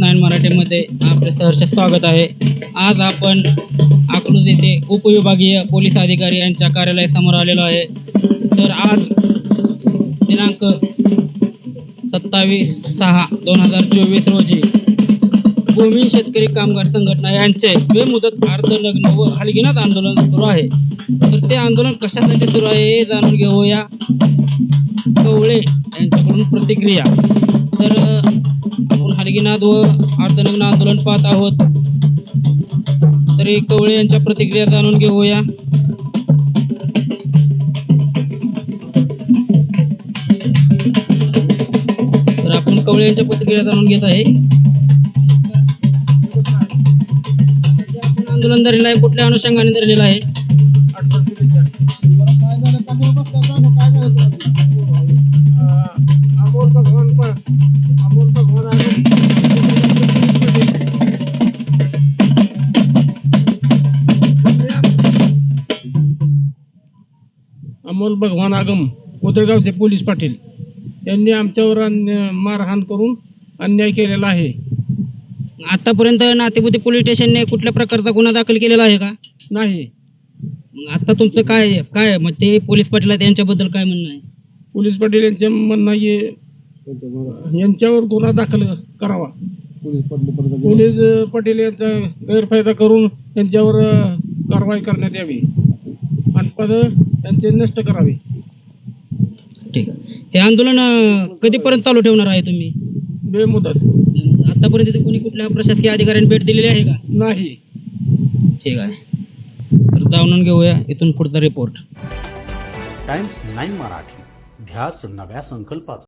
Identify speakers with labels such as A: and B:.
A: Nine मराठीमध्ये आपले सहर्ष स्वागत आहे. आज आपण अकलूज येथे उपविभागीय पोलीस अधिकारी यांच्या कार्यालयासमोर आलेलो आहे. तर आज दिनांक सत्तावीस सहा दोन हजार चोवीस रोजी भूमी शेतकरी कामगार संघटना यांचे बेमुदत अर्धलग्न व हलगिनात आंदोलन सुरू आहे. तर ते आंदोलन कशासाठी सुरू आहे हे जाणून घेऊया. कवळे यांच्याकडून प्रतिक्रिया. तर अ, व अर्धनग्न आंदोलन पाहत आहोत. तरी कवळे यांच्या प्रतिक्रिया जाणून घेऊया. तर आपण कवळे यांच्या प्रतिक्रिया जाणून घेत आहे. आंदोलन धरलेलं आहे कुठल्या अनुषंगाने धरलेलं आहे?
B: अमोल भगवान आगम कोतळगावचे पोलीस पाटील. यांनी आमच्यावर अन्य- मारहाण करून अन्याय केलेला आहे.
A: आतापर्यंत नातेपुते पोलीस स्टेशनने कुठल्या प्रकारचा गुन्हा दाखल केलेला आहे का?
B: नाही.
A: मग आता तुमचं काय? काय? मग ते पोलीस पाटील आहेत यांच्याबद्दल काय म्हणणं आहे?
B: पोलीस पाटील यांचे म्हणणं आहे यांच्यावर गुन्हा दाखल करावा. पोलीस पाटील यांचा गैरफायदा करून यांच्यावर अ, कारवाई करण्यात यावी. आणि पद यांचे नष्ट करावे.
A: ठीक आहे. हे आंदोलन अं, कधीपर्यंत चालू ठेवणार आहे तुम्ही?
B: बेमुदत
A: आतापर्यंत इथे कोणी कुठल्या प्रशासकीय अधिकाऱ्यांनी भेट दिलेली आहे का?
B: नाही.
A: ठीक आहे. तर जाणून घेऊया इथून पुढचा रिपोर्ट
C: टाइम्स नाईन मराठी. ध्यास नव्या संकल्पाचा.